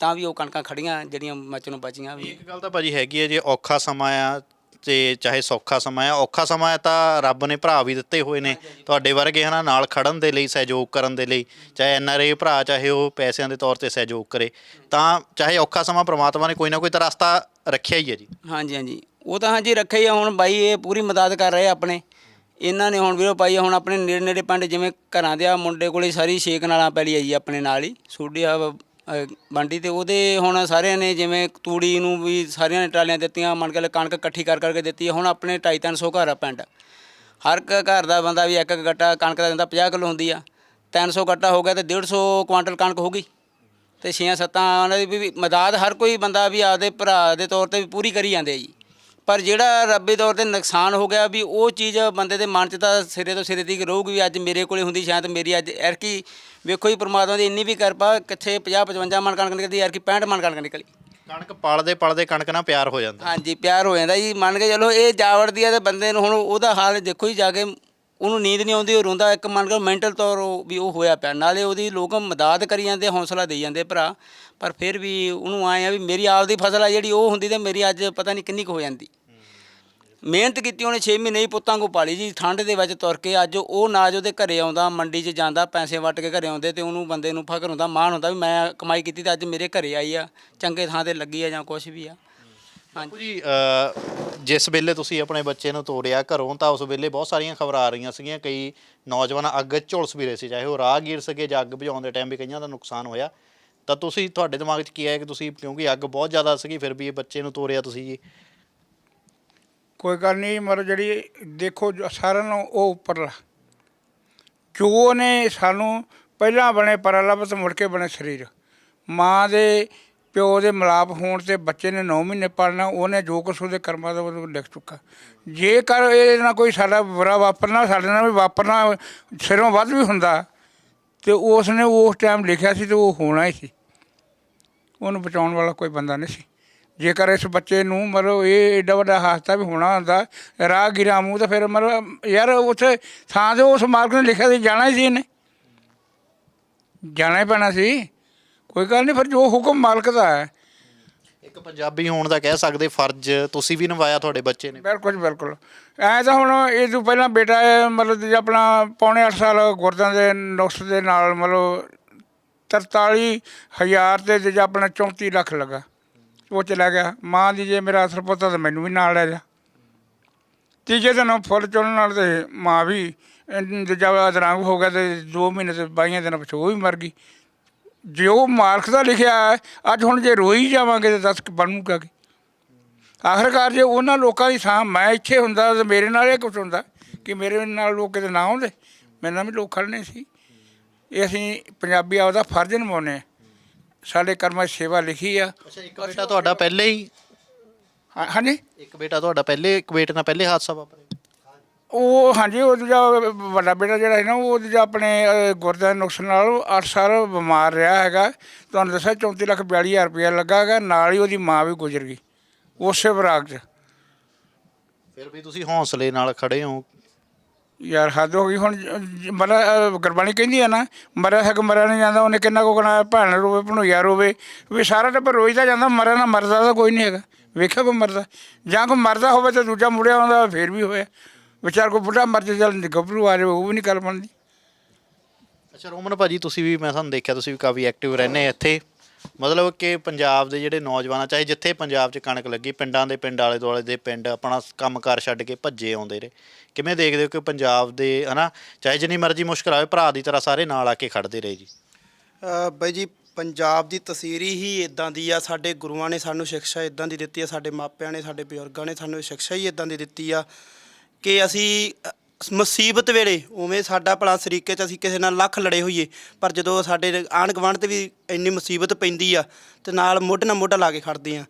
S4: ਤਾਂ ਵੀ ਉਹ ਕਣਕਾਂ ਖੜੀਆਂ ਜਿਹੜੀਆਂ ਮੱਚਣੋਂ ਬਚੀਆਂ ਵੀ।
S2: ਇੱਕ ਗੱਲ ਤਾਂ ਭਾਜੀ ਹੈਗੀ ਹੈ ਜੇ ਔਖਾ ਸਮਾਂ ਆ ਤੇ ਚਾਹੇ ਸੌਖਾ ਸਮਾਂ ਆ ਔਖਾ ਸਮਾਂ ਆ ਤਾਂ ਰੱਬ ਨੇ ਭਰਾ ਵੀ ਦਿੱਤੇ ਹੋਏ ਨੇ। ਤੁਹਾਡੇ ਵਰਗੇ ਹਨਾ ਨਾਲ ਖੜਨ ਦੇ ਲਈ ਸਹਿਯੋਗ ਕਰਨ ਦੇ ਲਈ ਚਾਹੇ ਐਨਆਰਏ ਭਰਾ ਚਾਹੇ ਉਹ ਪੈਸਿਆਂ ਦੇ ਤੌਰ ਤੇ ਸਹਿਯੋਗ ਕਰੇ ਤਾਂ ਚਾਹੇ ਔਖਾ ਸਮਾਂ ਪ੍ਰਮਾਤਮਾ ਨੇ ਕੋਈ ਨਾ ਕੋਈ ਤਾਂ ਰਸਤਾ ਰੱਖਿਆ ਹੀ ਹੈ ਜੀ।
S4: ਹਾਂਜੀ ਹਾਂਜੀ। ਉਹ ਤਾਂ ਹਾਂਜੀ ਰੱਖਿਆ ਹੀ ਆ ਹੁਣ ਬਾਈ ਇਹ ਪੂਰੀ ਮਦਦ ਕਰ ਰਹੇ ਆ ਆਪਣੇ। ਇਹਨਾਂ ਨੇ ਹੁਣ ਵੀਰੋ ਪਾਈ ਆ, ਹੁਣ ਆਪਣੇ ਨੇੜੇ ਨੇੜੇ ਪਿੰਡ ਜਿਵੇਂ ਘਰਾਂ ਦੇ ਆ, ਮੁੰਡੇ ਕੋਲੇ ਸਾਰੀ ਛੇਕ ਨਾਲਾਂ ਪੈਲੀ ਆ ਜੀ ਆਪਣੇ ਨਾਲ ਹੀ, ਸੂਡੀ ਆ ਬੰਡੀ ਤੇ ਉਹਦੇ ਹੁਣ ਸਾਰਿਆਂ ਨੇ ਜਿਵੇਂ ਤੂੜੀ ਨੂੰ ਵੀ ਸਾਰਿਆਂ ਨੇ ਟਰਾਲੀਆਂ ਦਿੱਤੀਆਂ, ਮੰਨ ਕੇ ਲੈ ਕਣਕ ਇਕੱਠੀ ਕਰ ਕਰਕੇ ਦਿੱਤੀ ਆ। ਹੁਣ ਆਪਣੇ 250 300 ਘਰ ਆ ਪਿੰਡ। ਹਰ ਇੱਕ ਘਰ ਦਾ ਬੰਦਾ ਵੀ ਇੱਕ ਇੱਕ ਗੱਟਾ ਕਣਕ ਦਾ ਦਿੰਦਾ 50 ਕਿਲੋ ਹੁੰਦੀ ਆ। 300 ਗੱਟਾ ਹੋ ਗਿਆ ਤੇ 150 ਕੁਆਂਟਲ ਕਣਕ ਹੋ ਗਈ। ਤੇ ਛੇਆਂ ਸੱਤਾਂ ਉਹਨਾਂ ਦੀ ਵੀ- ਵੀ ਮਦਦ ਹਰ ਕੋਈ ਬੰਦਾ ਵੀ ਆਪਦੇ ਭਰਾ ਦੇ ਤੌਰ ਤੇ ਵੀ ਪੂਰੀ ਕਰੀ ਜਾਂਦੇ ਆ ਜੀ। ਪਰ ਜਿਹੜਾ ਰੱਬੀ ਤੌਰ ਤੇ ਨੁਕਸਾਨ ਹੋ ਗਿਆ ਵੀ ਉਹ ਚੀਜ਼ ਬੰਦੇ ਦੇ ਮਨ 'ਚ ਤਾਂ ਸਿਰੇ ਤੋਂ ਸਿਰੇ ਤੀਕ ਰਹੂਗੀ ਵੀ ਅੱਜ ਮੇਰੇ ਕੋਲੇ ਹੁੰਦੀ ਸ਼ਾਇਦ ਮੇਰੀ ਅੱਜ ਐਰਕੀ ਵੇਖੋ ਜੀ ਪ੍ਰਮਾਤਮਾ ਦੀ ਇੰਨੀ ਵੀ ਕਿਰਪਾ ਕਿੱਥੇ 50 55 ਮਣ ਕਣਕ ਨਿਕਲਦੀ ਐਰਕੀ 65 ਮਣ ਕਣਕ ਨਿਕਲੀ।
S2: ਕਣਕ ਪਲਦੇ ਪਲਦੇ ਕਣਕ ਨਾਲ ਪਿਆਰ ਹੋ ਜਾਂਦਾ।
S4: ਹਾਂਜੀ ਪਿਆਰ ਹੋ ਜਾਂਦਾ ਜੀ ਮੰਨ ਕੇ ਚਲੋ ਇਹ ਜਾਵੜਦੀ ਆ ਤੇ ਬੰਦੇ ਨੂੰ ਹੁਣ ਉਹਦਾ ਹਾਲ ਦੇਖੋ ਜੀ ਜਾ ਕੇ ਉਹਨੂੰ ਨੀਂਦ ਨਹੀਂ ਆਉਂਦੀ ਉਹ ਰੋਂਦਾ ਇੱਕ ਮੰਨ ਕੇ ਮੈਂਟਲ ਤੌਰ ਉਹ ਵੀ ਉਹ ਹੋਇਆ ਪਿਆ। ਨਾਲੇ ਉਹਦੀ ਲੋਕ ਮਦਦ ਕਰੀ ਜਾਂਦੇ ਹੌਸਲਾ ਦੇਈ ਜਾਂਦੇ ਭਰਾ ਪਰ ਫਿਰ ਵੀ ਉਹਨੂੰ ਆਏ ਆ ਵੀ ਮੇਰੀ ਆਪਦੀ ਫਸਲ ਆ ਜਿਹੜੀ ਉਹ ਹੁੰਦੀ ਤੇ ਮੇਰੀ ਅੱਜ ਪਤਾ ਨਹੀਂ ਕਿੰਨੀ ਕੁ ਹੋ ਜਾਂਦੀ। ਮਿਹਨਤ ਕੀਤੀ ਉਹਨੇ 6 ਮਹੀਨੇ ਹੀ ਪੁੱਤਾਂ ਕੋ ਪਾਲੀ ਜੀ। ਠੰਡ ਦੇ ਵਿੱਚ ਤੁਰ ਕੇ ਅੱਜ ਉਹ ਨਾਜ ਉਹਦੇ ਘਰੇ ਆਉਂਦਾ ਮੰਡੀ 'ਚ ਜਾਂਦਾ ਪੈਸੇ ਵੱਟ ਕੇ ਘਰੇ ਆਉਂਦੇ ਤੇ ਉਹਨੂੰ ਬੰਦੇ ਨੂੰ ਫਖਰ ਹੁੰਦਾ ਮਾਣ ਹੁੰਦਾ ਵੀ ਮੈਂ ਕਮਾਈ ਕੀਤੀ ਤੇ ਅੱਜ ਮੇਰੇ ਘਰੇ ਆਈ ਆ ਚੰਗੇ ਥਾਂ ਤੇ ਲੱਗੀ ਆ ਜਾਂ ਕੁਝ ਵੀ ਆ।
S2: ਬਾਪੂ ਜੀ ਅ, ਜਿਸ ਵੇਲੇ ਤੁਸੀਂ ਆਪਣੇ ਬੱਚੇ ਨੂੰ ਤੋਰਿਆ ਘਰੋਂ ਤਾਂ ਉਸ ਵੇਲੇ ਬਹੁਤ ਸਾਰੀਆਂ ਖਬਰਾਂ ਆ ਰਹੀਆਂ ਸੀਗੀਆਂ। ਕਈ ਨੌਜਵਾਨ ਅੱਗ 'ਚ ਝੁਲਸ ਵੀ ਰਹੇ ਸੀ ਚਾਹੇ ਉਹ ਰਾਹਗੀਰ ਸਕੇ ਜਾਂ ਅੱਗ ਬੁਝਾਉਣ ਦੇ ਟਾਈਮ ਵੀ ਕਈਆਂ ਦਾ ਨੁਕਸਾਨ ਹੋਇਆ। ਤਾਂ ਤੁਸੀਂ ਤੁਹਾਡੇ ਦਿਮਾਗ 'ਚ ਕੀ ਆਇਆ ਕਿ ਤੁਸੀਂ ਕਿਉਂਕਿ ਅੱਗ ਬਹੁਤ ਜ਼ਿਆਦਾ ਸੀਗੀ ਫਿਰ ਵੀ ਇਹ ਬੱਚੇ ਨੂੰ ਤੋਰਿਆ ਤੁਸੀਂ ਜੀ।
S3: ਕੋਈ ਗੱਲ ਨਹੀਂ ਮਤਲਬ ਜਿਹੜੀ ਦੇਖੋ ਜੋ ਸਾਰਿਆਂ ਨੂੰ ਉਹ ਉੱਪਰਲਾ। ਜੋ ਨੇ ਸਾਨੂੰ ਪਹਿਲਾਂ ਬਣੇ ਪਰਲਬ ਤੇ ਮੁੜ ਕੇ ਬਣੇ ਸਰੀਰ। ਮਾਂ ਦੇ ਪਿਓ ਦੇ ਮਿਲਾਪ ਹੋਣ ਤੇ ਬੱਚੇ ਨੇ 9 ਮਹੀਨੇ ਪਾਲਣਾ ਉਹਨੇ ਜੋ ਕੁਛ ਉਹਦੇ ਕਰਮਾਂ ਦਾ ਉਹ ਲਿਖ ਚੁੱਕਾ। ਜੇਕਰ ਇਹਦੇ ਨਾਲ ਕੋਈ ਸਾਡਾ ਬੁਰਾ ਵਾਪਰਨਾ, ਸਾਡੇ ਨਾਲ ਵੀ ਵਾਪਰਨਾ ਸਿਰੋਂ ਵੱਧ ਵੀ ਹੁੰਦਾ, ਤੇ ਉਸ ਨੇ ਉਸ ਟਾਈਮ ਲਿਖਿਆ ਸੀ ਤੇ ਉਹ ਹੋਣਾ ਹੀ ਸੀ। ਉਹਨੂੰ ਬਚਾਉਣ ਵਾਲਾ ਕੋਈ ਬੰਦਾ ਨਹੀਂ ਸੀ। ਜੇਕਰ ਇਸ ਬੱਚੇ ਨੂੰ ਮਤਲਬ ਇਹ ਏਡਾ ਵੱਡਾ ਹਾਦਸਾ ਵੀ ਹੋਣਾ ਹੁੰਦਾ ਰਾਹ ਗਿਰਾ ਮੂੰਹ ਤਾਂ ਫਿਰ ਮਤਲਬ ਯਾਰ ਉੱਥੇ ਥਾਂ ਤੇ ਉਸ ਮਾਲਕ ਨੇ ਲਿਖਿਆ ਸੀ ਜਾਣਾ ਹੀ ਸੀ ਇਹਨੇ। ਜਾਣਾ ਹੀ ਪੈਣਾ ਸੀ। ਕੋਈ ਗੱਲ ਨਹੀਂ ਫਿਰ ਜੋ ਹੁਕਮ ਮਾਲਕ ਦਾ ਹੈ।
S2: ਇੱਕ ਪੰਜਾਬੀ ਹੋਣ ਦਾ ਕਹਿ ਸਕਦੇ ਫਰਜ਼ ਤੁਸੀਂ ਵੀ ਨਿਭਾਇਆ ਤੁਹਾਡੇ ਬੱਚੇ ਨੇ।
S3: ਬਿਲਕੁਲ ਬਿਲਕੁਲ। ਐ ਤਾਂ ਹੁਣ ਇਹ ਤੋਂ ਪਹਿਲਾਂ ਬੇਟਾ ਮਤਲਬ ਜੀ ਆਪਣਾ ਪੌਣੇ 8 ਸਾਲ ਗੁਰਦਾਂ ਦੇ ਨੁਕਸ ਦੇ ਨਾਲ ਮਤਲਬ 43 ਹਜ਼ਾਰ ਤੇ ਜੇ ਆਪਣਾ 34 ਲੱਖ ਲੱਗਾ। ਉਹ ਚਲਾ ਗਿਆ। ਮਾਂ ਦੀ ਜੇ ਮੇਰਾ ਅਸਰ ਪੁੱਤ ਤਾਂ ਮੈਨੂੰ ਵੀ ਨਾਲ ਲੈ ਜਾ। ਤੀਜੇ ਦਿਨ ਉਹ ਫੁੱਲ ਚੁਣਨ ਨਾਲ ਤੇ ਮਾਂ ਵੀ ਦੂਜਾ ਅਧਰੰਗ ਹੋ ਗਿਆ ਤੇ 2 ਮਹੀਨੇ ਤੇ 22 ਦਿਨ ਪਿਛੋਂ ਉਹ ਵੀ ਮਰ ਗਈ। ਜੇ ਉਹ ਮਾਲਕ ਦਾ ਲਿਖਿਆ ਹੈ, ਅੱਜ ਹੁਣ ਜੇ ਰੋਈ ਜਾਵਾਂਗੇ ਤੇ ਦੱਸ ਬਣੂਗਾ ਕੀ? ਆਖਰਕਾਰ ਜੇ ਉਹਨਾਂ ਲੋਕਾਂ ਦੀ ਥਾਂ ਮੈਂ ਇੱਥੇ ਹੁੰਦਾ ਤੇ ਮੇਰੇ ਨਾਲ ਇਹ ਕੁਝ ਹੁੰਦਾ ਕਿ ਮੇਰੇ ਨਾਲ ਲੋਕ ਕਿਤੇ ਨਾ ਆਉਂਦੇ। ਮੇਰੇ ਨਾਲ ਵੀ ਲੋਕ ਖੜਨੇ ਸੀ। ਇਹ ਅਸੀਂ ਪੰਜਾਬੀ ਆਪਦਾ ਫਰਜ਼ ਨਿਭਾਉਂਦੇ ਹਾਂ। ਸਾਡੇ ਕਰਮਾਂ 'ਚ ਸੇਵਾ ਲਿਖੀ ਆ।
S2: ਅੱਛਾ ਇੱਕ ਬੇਟਾ ਤੁਹਾਡਾ ਪਹਿਲੇ ਹੀ
S3: ਹਾਂ- ਹਾਂਜੀ?
S2: ਇੱਕ ਬੇਟਾ ਤੁਹਾਡਾ ਪਹਿਲੇ ਇੱਕ ਬੇਟੇ ਨਾਲ ਪਹਿਲੇ ਹਾਦਸਾ ਵਾਪਰਿਆ।
S3: ਉਹ ਹਾਂਜੀ ਉਹ ਦੂਜਾ ਵੱਡਾ ਬੇਟਾ ਜਿਹੜਾ ਹੈ ਨਾ ਉਹ ਦੂਜਾ ਆਪਣੇ ਅਹ, ਗੁਰਦੇ ਦੇ ਨੁਕਸ ਨਾਲ 8 ਸਾਲ ਬਿਮਾਰ ਰਿਹਾ ਹੈਗਾ। ਤੁਹਾਨੂੰ ਦੱਸਿਆ 34 ਲੱਖ 42 ਹਜ਼ਾਰ ਰੁਪਇਆ ਲੱਗਾ ਹੈਗਾ ਨਾਲ ਹੀ ਉਹਦੀ ਮਾਂ ਵੀ ਗੁਜ਼ਰ ਗਈ ਉਸੇ ਬਰਾਕ 'ਚ।
S2: ਫਿਰ ਵੀ ਤੁਸੀਂ ਹੌਸਲੇ ਨਾਲ ਖੜੇ ਹੋ
S3: ਯਾਰ ਹੱਦ ਹੋ ਗਈ, ਹੁਣ ਮਰਾ ਗੁਰਬਾਣੀ ਕਹਿੰਦੀ ਆ ਨਾ ਮਰਿਆ ਹੱਕ ਮਰਿਆ ਨਹੀਂ ਜਾਂਦਾ, ਉਹਨੇ ਕਿੰਨਾ ਕੋ ਕਹਣਾ ਭੈਣ ਰੋਵੇ, ਭਣੋਈਆ ਰੋਵੇ, ਵੀ ਸਾਰਾ ਟੱਬਰ ਰੋਈਦਾ ਜਾਂਦਾ ਮਰਿਆ ਨਾ ਮਰਦਾ ਤਾਂ ਕੋਈ ਨਹੀਂ ਹੈਗਾ, ਵੇਖਿਆ ਕੋਈ ਮਰਦਾ, ਜਾਂ ਕੋਈ ਮਰਦਾ ਹੋਵੇ ਤਾਂ ਦੂਜਾ ਮੁੜਿਆ ਆਉਂਦਾ, ਫੇਰ ਵੀ ਹੋਇਆ, ਵਿਚਾਰ ਕੋ ਬੁੱਢਾ ਮਰ ਜੇ, ਚੱਲ ਗੱਭਰੂ ਆ ਜਾਵੇ, ਉਹ ਵੀ ਨਹੀਂ ਗੱਲ ਬਣਦੀ।
S2: ਅੱਛਾ, ਰੋਮਨ ਭਾਜੀ, ਤੁਸੀਂ ਵੀ, ਮੈਂ ਤੁਹਾਨੂੰ ਦੇਖਿਆ, ਤੁਸੀਂ ਵੀ ਕਾਫੀ ਐਕਟਿਵ ਰਹਿੰਦੇ ਇੱਥੇ। ਮਤਲਬ ਕਿ ਪੰਜਾਬ ਦੇ ਜਿਹੜੇ ਨੌਜਵਾਨ ਚਾਹੇ ਜਿੱਥੇ ਪੰਜਾਬ 'ਚ ਕਣਕ ਲੱਗੀ ਪਿੰਡਾਂ ਦੇ ਪਿੰਡ ਆਲੇ ਦੁਆਲੇ ਦੇ ਪਿੰਡ ਆਪਣਾ ਕੰਮਕਾਰ ਛੱਡ ਕੇ ਭੱਜੇ ਆਉਂਦੇ ਰਹੇ। ਕਿਵੇਂ ਦੇਖਦੇ ਹੋ ਕਿ ਪੰਜਾਬ ਦੇ ਹਨਾ ਚਾਹੇ ਜਿੰਨੀ ਮਰਜ਼ੀ ਮੁਸ਼ਕਲ ਆਵੇ ਭਰਾ ਦੀ ਤਰ੍ਹਾਂ ਸਾਰੇ ਨਾਲ ਆ ਕੇ ਖੜਦੇ ਰਹੇ ਜੀ?
S1: ਅ, ਬਾਈ ਜੀ ਪੰਜਾਬ ਦੀ ਤਸਵੀਰ ਹੀ ਇਦਾਂ ਦੀ ਆ। ਸਾਡੇ ਗੁਰੂਆਂ ਨੇ ਸਾਨੂੰ ਸਿੱਖਿਆ ਇਦਾਂ ਦੀ ਦਿੱਤੀ ਆ ਸਾਡੇ ਮਾਪਿਆਂ ਨੇ ਸਾਡੇ ਬਜ਼ੁਰਗਾਂ ਨੇ ਸਾਨੂੰ ਸਿੱਖਿਆ ਹੀ ਇਦਾਂ ਦੀ ਦਿੱਤੀ ਆ ਕਿ ਅਸੀਂ ਅ, ਮੁਸੀਬਤ ਵੇਲੇ ਉਵੇਂ ਸਾਡਾ ਭਲਾ ਸਰੀਕੇ 'ਚ ਅਸੀਂ ਕਿਸੇ ਨਾਲ ਲੱਖ ਲੜੇ ਹੋਈਏ, ਪਰ ਜਦੋਂ ਸਾਡੇ ਆਂਢ ਗੁਆਂਢ ਤੇ ਵੀ ਇੰਨੀ ਮੁਸੀਬਤ ਪੈਂਦੀ ਆ, ਤੇ ਨਾਲ ਮੋਢ ਨਾਲ ਮੋਢਾ ਲਾ ਕੇ ਖੜਦੇ ਆ।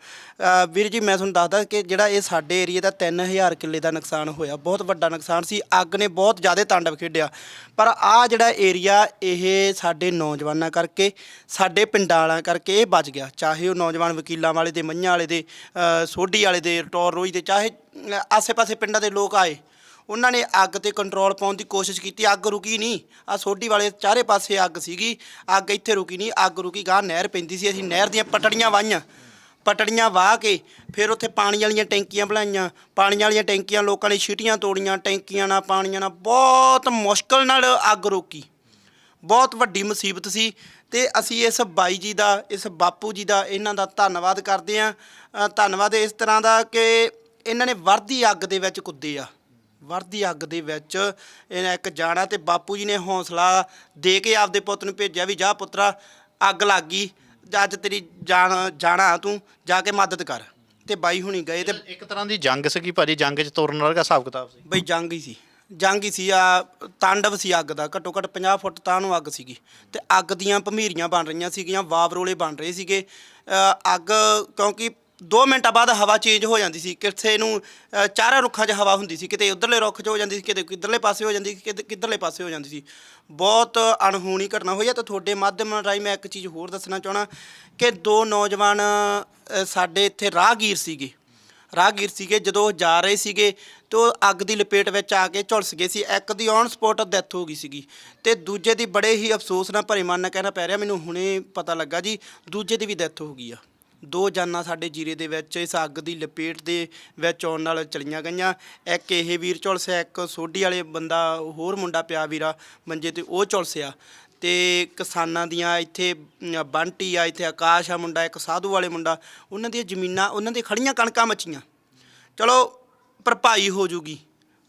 S1: ਵੀਰ ਜੀ ਮੈਂ ਤੁਹਾਨੂੰ ਦੱਸਦਾ ਕਿ ਜਿਹੜਾ ਇਹ ਸਾਡੇ ਏਰੀਆ ਦਾ 3000 ਕਿੱਲੇ ਦਾ ਨੁਕਸਾਨ ਹੋਇਆ, ਬਹੁਤ ਵੱਡਾ ਨੁਕਸਾਨ ਸੀ, ਅੱਗ ਨੇ ਬਹੁਤ ਜ਼ਿਆਦਾ ਤਾਂਡਵ ਖੇਡਿਆ ਪਰ ਆ ਜਿਹੜਾ ਏਰੀਆ, ਇਹ ਸਾਡੇ ਨੌਜਵਾਨਾਂ ਕਰਕੇ, ਸਾਡੇ ਪਿੰਡਾਂ ਵਾਲਿਆਂ ਕਰਕੇ ਇਹ ਬਚ ਗਿਆ। ਚਾਹੇ ਉਹ ਨੌਜਵਾਨ ਵਕੀਲਾਂ ਵਾਲੇ ਦੇ, ਮਈਆਂ ਵਾਲੇ ਦੇ ਸੋਢੀ ਵਾਲੇ ਦੇ ਟੌਰ ਰੋਈ ਦੇ, ਚਾਹੇ ਆਸੇ-ਪਾਸੇ ਪਿੰਡਾਂ ਦੇ ਲੋਕ ਆਏ ਉਹਨਾਂ ਨੇ ਅੱਗ ਤੇ ਕੰਟਰੋਲ ਪਾਉਣ ਦੀ ਕੋਸ਼ਿਸ਼ ਕੀਤੀ, ਅੱਗ ਰੁਕੀ ਨਹੀਂ। ਆ ਸੋਢੀ ਵਾਲੇ ਚਾਰੇ ਪਾਸੇ ਅੱਗ ਸੀਗੀ। ਅੱਗ ਇੱਥੇ ਰੁਕੀ ਨਹੀਂ, ਅੱਗ ਰੁਕੀ ਗਾਂ ਨਹਿਰ ਪੈਂਦੀ ਸੀ। ਅਸੀਂ ਨਹਿਰ ਦੀਆਂ ਪਟੜੀਆਂ ਵਾਹੀਆਂ, ਪਟੜੀਆਂ ਵਾਹ ਕੇ ਫਿਰ ਉੱਥੇ ਪਾਣੀ ਵਾਲੀਆਂ ਟੈਂਕੀਆਂ ਬਣਾਈਆਂ। ਪਾਣੀ ਵਾਲੀਆਂ ਟੈਂਕੀਆਂ ਲੋਕਾਂ ਨੇ ਛੀਟੀਆਂ ਤੋੜੀਆਂ, ਟੈਂਕੀਆਂ ਨਾਲ, ਪਾਣੀਆਂ ਨਾਲ। ਬਹੁਤ ਮੁਸ਼ਕਲ ਨਾਲ ਅੱਗ ਰੋਕੀ। ਬਹੁਤ ਵੱਡੀ ਮੁਸੀਬਤ ਸੀ ਤੇ ਅਸੀਂ ਇਸ ਬਾਈ ਜੀ ਦਾ, ਇਸ ਬਾਪੂ ਜੀ ਦਾ ਇਹਨਾਂ ਦਾ ਧੰਨਵਾਦ ਕਰਦੇ ਹਾਂ। ਧੰਨਵਾਦ ਇਸ ਤਰ੍ਹਾਂ ਦਾ ਕਿ ਇਹਨਾਂ ਨੇ ਵਰਦੀ ਅੱਗ ਦੇ ਵਿੱਚ ਕੁੱਦੇ ਆ। ਵਰਦੀ ਅੱਗ ਦੇ ਵਿੱਚ ਇਹਨਾਂ ਇੱਕ ਜਾਣਾ ਤੇ ਬਾਪੂ ਜੀ ਨੇ ਹੌਸਲਾ ਦੇ ਕੇ ਆਪਦੇ ਪੁੱਤ ਨੂੰ ਭੇਜਿਆ ਵੀ ਜਾ ਪੁੱਤਰਾ ਅੱਗ ਲੱਗ ਗਈ ਅੱਜ ਤੇਰੀ ਜਾਨ ਜਾਣਾ ਤੂੰ ਜਾ ਕੇ ਮਦਦ ਕਰ। ਤੇ ਬਾਈ ਹੁਣੀ ਗਏ ਤੇ
S2: ਇੱਕ ਤਰ੍ਹਾਂ ਦੀ ਜੰਗ ਸੀਗੀ ਭਾਜੀ ਜੰਗ 'ਚ ਤੁਰਨ ਵਰਗਾ ਹਿਸਾਬ ਕਿਤਾਬ ਸੀ।
S1: ਬਈ ਜੰਗ ਹੀ ਸੀ। ਜੰਗ ਹੀ ਸੀ ਆ ਤਾਂਡਵ ਸੀ ਅੱਗ ਦਾ ਘੱਟੋ ਘੱਟ 50 ਫੁੱਟ ਤਾਂ ਨੂੰ ਅੱਗ ਸੀਗੀ। ਤੇ ਅੱਗ ਦੀਆਂ ਭਮੀਰੀਆਂ ਬਣ ਰਹੀਆਂ ਸੀਗੀਆਂ ਵਾਵਰੋਲੇ ਬਣ ਰਹੇ ਸੀਗੇ। ਅੱਗ ਕਿਉਂਕਿ 2 ਮਿੰਟਾਂ ਬਾਅਦ ਹਵਾ ਚੇਂਜ ਹੋ ਜਾਂਦੀ ਸੀ। ਕਿਸੇ ਨੂੰ ਅ, ਚਾਰਾਂ ਰੁੱਖਾਂ 'ਚ ਹਵਾ ਹੁੰਦੀ ਸੀ। ਕਿਤੇ ਉਧਰਲੇ ਰੁੱਖ 'ਚ ਹੋ ਜਾਂਦੀ ਸੀ ਕਿਤੇ ਕਿੱਧਰਲੇ ਪਾਸੇ ਹੋ ਜਾਂਦੀ ਸੀ ਕਿਤੇ ਕਿੱਧਰਲੇ ਪਾਸੇ ਹੋ ਜਾਂਦੀ ਸੀ। ਬਹੁਤ ਅਣਹੋਣੀ ਘਟਨਾ ਹੋਈ ਹੈ ਤਾਂ ਤੁਹਾਡੇ ਮਾਧਿਅਮ ਰਾਹੀਂ ਮੈਂ ਇੱਕ ਚੀਜ਼ ਹੋਰ ਦੱਸਣਾ ਚਾਹਣਾ ਕਿ ਦੋ ਨੌਜਵਾਨ ਅ, ਸਾਡੇ ਇੱਥੇ ਰਾਹਗੀਰ ਸੀਗੇ। ਰਾਹਗੀਰ ਸੀਗੇ ਜਦੋਂ ਉਹ ਜਾ ਰਹੇ ਸੀਗੇ ਤੇ ਉਹ ਅੱਗ ਦੀ ਲਪੇਟ ਵਿੱਚ ਆ ਕੇ ਝੁਲਸ ਗਏ ਸੀ। ਇੱਕ ਦੀ ਔਨ ਸਪੌਟ ਡੈਥ ਹੋ ਗਈ ਸੀਗੀ ਤੇ ਦੂਜੇ ਦੀ ਬੜੇ ਹੀ ਅਫਸੋਸ ਨਾਲ ਭਰੇ ਮਨ ਨਾਲ ਕਹਿਣਾ ਪੈ ਰਿਹਾ ਮੈਨੂੰ ਹੁਣੇ ਪਤਾ ਲੱਗਾ ਜੀ ਦੂਜੇ ਦੀ ਵੀ ਡੈਥ ਹੋ ਗਈ ਆ। ਦੋ ਜਾਨਾਂ ਸਾਡੇ ਜੀਰੇ ਦੇ ਵਿੱਚ ਇਸ ਅੱਗ ਦੀ ਲਪੇਟ ਦੇ ਵਿੱਚ ਆਉਣ ਨਾਲ ਚਲੀਆਂ ਗਈਆਂ। ਇੱਕ ਇਹ ਵੀਰ ਝੁਲਸਿਆ ਇੱਕ ਸੋਢੀ ਵਾਲੇ ਬੰਦਾ ਹੋਰ ਮੁੰਡਾ ਪਿਆ ਵੀਰਾ ਮੰਜੇ ਤੇ ਉਹ ਝੁਲਸਿਆ ਤੇ ਕਿਸਾਨਾਂ ਦੀਆਂ ਇੱਥੇ ਅਮ, ਬੰਟੀ ਆ ਇੱਥੇ ਆਕਾਸ਼ ਆ ਮੁੰਡਾ ਇੱਕ ਸਾਧੂ ਵਾਲੇ ਮੁੰਡਾ ਉਹਨਾਂ ਦੀਆਂ ਜ਼ਮੀਨਾਂ ਉਹਨਾਂ ਦੀਆਂ ਖੜੀਆਂ ਕਣਕਾਂ ਮੱਚੀਆਂ। ਚਲੋ ਭਰਪਾਈ ਹੋ ਜੂਗੀ।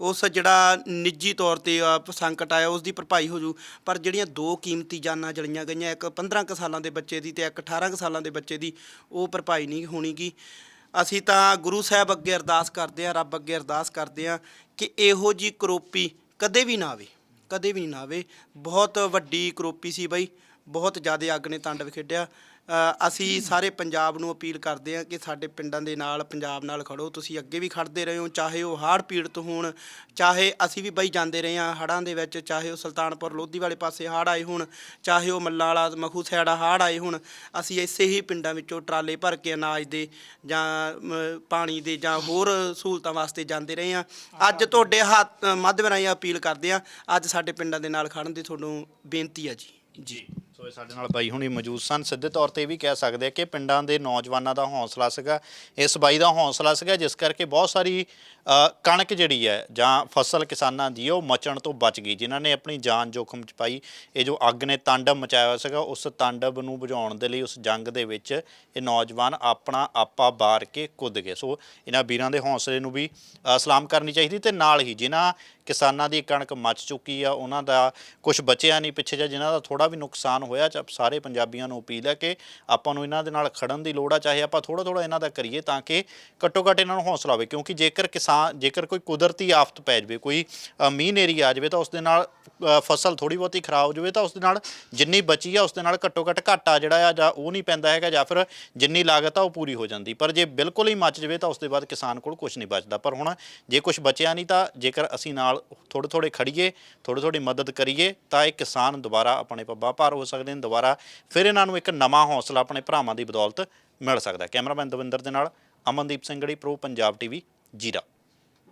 S1: ਉਸ ਜਿਹੜਾ ਨਿੱਜੀ ਤੌਰ ਤੇ ਆ ਸੰਕਟ ਆਇਆ ਉਸ ਦੀ ਭਰਪਾਈ ਹੋ ਜੂ। ਪਰ ਜਿਹੜੀਆਂ ਦੋ ਕੀਮਤੀ ਜਾਨਾਂ ਜਲੀਆਂ ਗਈਆਂ, ਇੱਕ 15 ਕੁ ਸਾਲਾਂ ਦੇ ਬੱਚੇ ਦੀ ਤੇ ਇੱਕ 18 ਕੁ ਸਾਲਾਂ ਦੇ ਬੱਚੇ ਦੀ, ਉਹ ਭਰਪਾਈ ਨਹੀਂ ਹੋਣੀਗੀ। ਅਸੀਂ ਤਾਂ ਗੁਰੂ ਸਾਹਿਬ ਅੱਗੇ ਅਰਦਾਸ ਕਰਦੇ ਆ ਰੱਬ ਅੱਗੇ ਅਰਦਾਸ ਕਰਦੇ ਆ ਕਿ ਇਹੋ ਜੀ ਕਰੋਪੀ ਕਦੇ ਵੀ ਨਾ ਆਵੇ, ਕਦੇ ਵੀ ਨਾ ਆਵੇ। ਬਹੁਤ ਵੱਡੀ ਕਰੋਪੀ ਸੀ ਬਈ, ਬਹੁਤ ਜ਼ਿਆਦਾ ਅੱਗ ਨੇ ਤਾਂਡਵ ਖੇਡਿਆ ਅਸੀਂ ਸਾਰੇ ਪੰਜਾਬ ਨੂੰ ਅਪੀਲ ਕਰਦੇ ਹਾਂ ਕਿ ਸਾਡੇ ਪਿੰਡਾਂ ਦੇ ਨਾਲ ਪੰਜਾਬ ਨਾਲ ਖੜੋ। ਤੁਸੀਂ ਅੱਗੇ ਵੀ ਖੜਦੇ ਰਹੇ ਹੋ, ਚਾਹੇ ਉਹ ਹੜ੍ਹ ਪੀੜਤ ਹੋਣ, ਚਾਹੇ ਅਸੀਂ ਵੀ ਬਈ ਜਾਂਦੇ ਰਹੇ ਹਾਂ ਹੜ੍ਹਾਂ ਦੇ ਵਿੱਚ, ਚਾਹੇ ਉਹ ਸੁਲਤਾਨਪੁਰ ਲੋਧੀ ਵਾਲੇ ਪਾਸੇ ਹੜ੍ਹ ਆਏ ਹੋਣ, ਚਾਹੇ ਉਹ ਮੱਲਾਂ ਵਾਲਾ ਮਖੂ ਸਾਈਡਾ ਹੜ੍ਹ ਆਏ ਹੋਣ, ਅਸੀਂ ਇਸੇ ਹੀ ਪਿੰਡਾਂ ਵਿੱਚੋਂ ਟਰਾਲੇ ਭਰ ਕੇ ਅਨਾਜ ਦੇ ਜਾਂ ਪਾਣੀ ਦੇ ਜਾਂ ਹੋਰ ਸਹੂਲਤਾਂ ਵਾਸਤੇ ਜਾਂਦੇ ਰਹੇ ਹਾਂ। ਅੱਜ ਤੁਹਾਡੇ ਹੱਥ ਮਾਧਿਅਮ ਰਾਹੀਂ ਅਪੀਲ ਕਰਦੇ ਹਾਂ, ਅੱਜ ਸਾਡੇ ਪਿੰਡਾਂ ਦੇ ਨਾਲ ਖੜਨ ਦੀ ਤੁਹਾਨੂੰ ਬੇਨਤੀ ਆ ਜੀ। ਜੀ।
S2: ਸੋ ਸਾਡੇ ਨਾਲ ਬਾਈ ਹੁਣੀ ਮੌਜੂਦ ਸਨ। ਸਿੱਧੇ ਤੌਰ ਤੇ ਇਹ ਵੀ ਕਹਿ ਸਕਦੇ ਆ ਕਿ ਪਿੰਡਾਂ ਦੇ ਨੌਜਵਾਨਾਂ ਦਾ ਹੌਸਲਾ ਸੀਗਾ ਇਸ ਬਾਈ ਦਾ ਹੌਸਲਾ ਸੀਗਾ ਜਿਸ ਕਰਕੇ ਬਹੁਤ ਸਾਰੀ ਅ, ਕਣਕ ਜਿਹੜੀ ਹੈ ਜਾਂ ਫਸਲ ਕਿਸਾਨਾਂ ਦੀ ਉਹ ਮਚਣ ਤੋਂ ਬਚ ਗਈ। ਜਿਨ੍ਹਾਂ ਨੇ ਆਪਣੀ ਜਾਨ ਜੋਖਮ ਚ ਪਾਈ ਇਹ ਜੋ ਅੱਗ ਨੇ ਤਾਂਡਵ ਮਚਾਇਆ ਹੋਇਆ ਸੀਗਾ ਉਸ ਤਾਂਡਵ ਨੂੰ ਬੁਝਾਉਣ ਦੇ ਲਈ ਉਸ ਜੰਗ ਦੇ ਵਿੱਚ ਇਹ ਨੌਜਵਾਨ ਆਪਣਾ ਆਪਾ ਬਾਰ ਕੇ ਕੁੱਦ ਗਏ। ਸੋ ਇਹਨਾਂ ਵੀਰਾਂ ਦੇ ਹੌਸਲੇ ਨੂੰ ਵੀ ਅ, ਸਲਾਮ ਕਰਨੀ ਚਾਹੀਦੀ ਤੇ ਨਾਲ ਹੀ ਜਿਨ੍ਹਾਂ ਕਿਸਾਨਾਂ ਦੀ ਕਣਕ ਮੱਚ ਚੁੱਕੀ ਆ ਉਹਨਾਂ ਦਾ ਕੁਝ ਬਚਿਆ ਨਹੀਂ ਪਿੱਛੇ ਜਾਂ ਜਿਨ੍ਹਾਂ ਦਾ ਥੋੜਾ ਵੀ ਨੁਕਸਾਨ ਹੋਇਆ ਚ ਸਾਰੇ ਪੰਜਾਬੀਆਂ ਨੂੰ ਅਪੀਲ ਹੈ ਕਿ ਆਪਾਂ ਨੂੰ ਇਹਨਾਂ ਦੇ ਨਾਲ ਖੜਨ ਦੀ ਲੋੜ ਆ ਚਾਹੇ ਆਪਾਂ ਥੋੜਾ ਥੋੜਾ ਇਹਨਾਂ ਦਾ ਕਰੀਏ ਤਾਂ ਕਿ ਘੱਟੋ ਘੱਟ ਇਹਨਾਂ ਨੂੰ ਹੌਸਲਾ ਹੋਵੇ ਕਿਉਂਕਿ ਜੇਕਰ ਕਿਸਾਨ ਜੇਕਰ ਕੋਈ ਕੁਦਰਤੀ ਆਫਤ ਪੈ ਜਾਵੇ ਕੋਈ ਅ, ਮੀਂਹ ਨੇਰੀ ਆ ਜਾਵੇ ਤਾਂ ਉਸ ਦੇ ਨਾਲ ਫਸਲ ਥੋੜੀ ਬਹੁਤੀ ਖਰਾਬ ਹੋ ਜਾਵੇ ਤਾਂ ਉਸ ਦੇ ਨਾਲ ਜਿੰਨੀ ਬਚੀ ਆ ਉਸ ਦੇ ਨਾਲ ਘੱਟੋ ਘੱਟ ਘਾਟਾ ਜਿਹੜਾ ਆ ਜਾਂ ਉਹ ਨਹੀਂ ਪੈਂਦਾ ਹੈਗਾ ਜਾਂ ਫਿਰ ਜਿੰਨੀ ਲਾਗਤ ਆ ਉਹ ਪੂਰੀ ਹੋ ਜਾਂਦੀ। ਪਰ ਜੇ ਬਿਲਕੁਲ ਹੀ ਮੱਚ ਜਾਵੇ ਤਾਂ ਉਸ ਦੇ ਬਾਅਦ ਕਿਸਾਨ ਕੋਲ ਕੁਝ ਨਹੀਂ ਬਚਦਾ। ਪਰ ਹੁਣ ਜੇ ਕੁਝ ਬਚਿਆ ਨਹੀਂ ਤਾਂ ਜੇਕਰ ਅਸੀਂ ਨਾਲ ਥੋੜੇ ਥੋੜੇ ਖੜੀਏ ਥੋੜੀ ਥੋੜੀ ਮਦਦ ਕਰੀਏ ਤਾਂ ਇਹ ਕਿਸਾਨ ਦੁਬਾਰਾ ਆਪਣੇ ਪੱਬਾ ਭਾਰ ਹੋ ਸਕਦੇ ਨੇ, ਦੁਬਾਰਾ ਫਿਰ ਇਹਨਾਂ ਨੂੰ ਇੱਕ ਨਵਾਂ ਹੌਸਲਾ ਆਪਣੇ ਭਰਾਵਾਂ ਦੀ ਬਦੌਲਤ ਮਿਲ ਸਕਦਾ। ਕੈਮਰਾਮੈਨ ਦਵਿੰਦਰ ਦੇ ਨਾਲ ਅਮਨਦੀਪ ਸਿੰਘ ਗੜੀ, ਪ੍ਰੋ ਪੰਜਾਬ ਟੀਵੀ, ਜੀਰਾ।